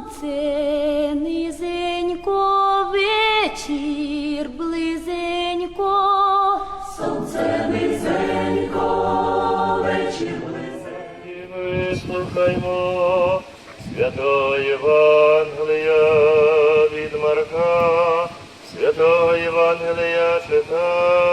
Сонце низенько, вечір близенько. сонце, низенько, вечір І вислухаймо святого Євангелія від Марка, святого Євангелія читання.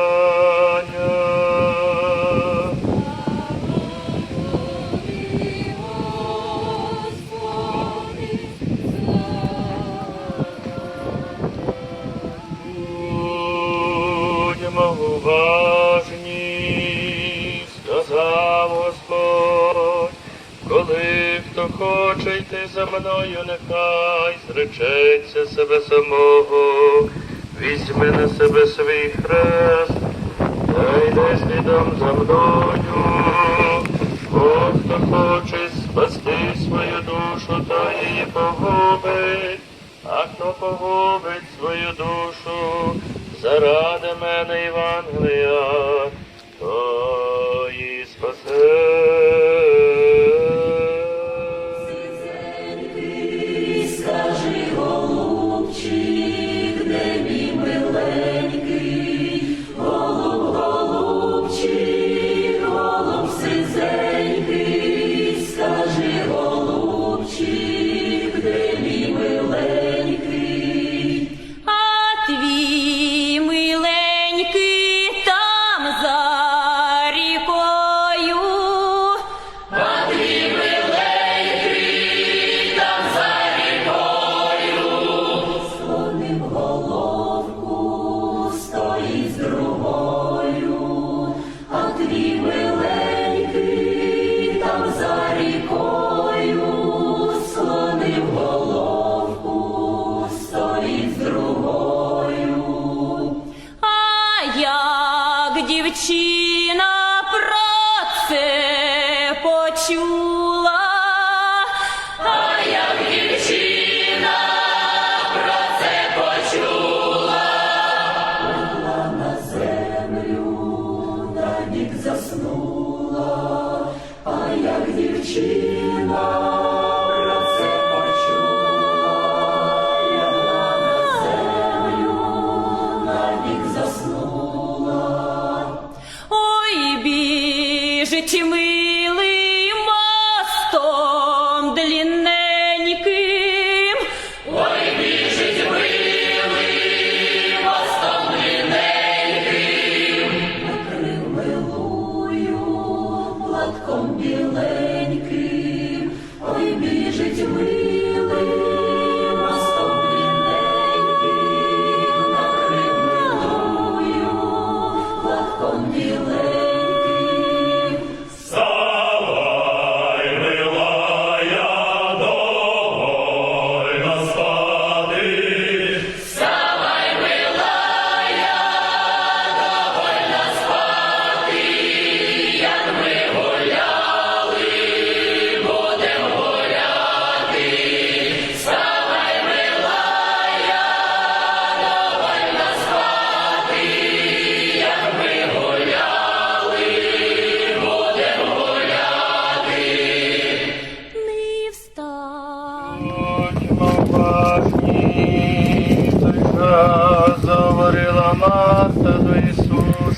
Будьмо сказав Господь, коли хто хоче йти за мною, нехай зречеться себе самого, візьме на себе свій хрест, та йде слідом за мною. Бо хто хоче спасти свою душу, та її погубить. А хто погубить Adam and Evangelia. Дівчина про це почула, а як дівчина про це почула, на землю, на бік заснула, а як дівчина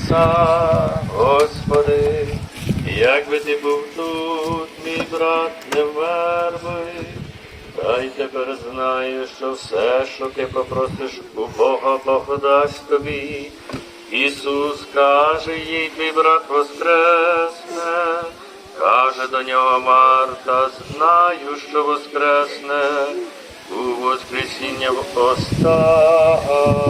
Ісуса, Господи, як би ти був тут, мій брат не вмер би, та й тепер знаю, що все, що ти попросиш у Бога, Бог дасть тобі. Ісус каже їй, твій брат воскресне. Каже до нього Марта, знаю, що воскресне у воскресіння в останній.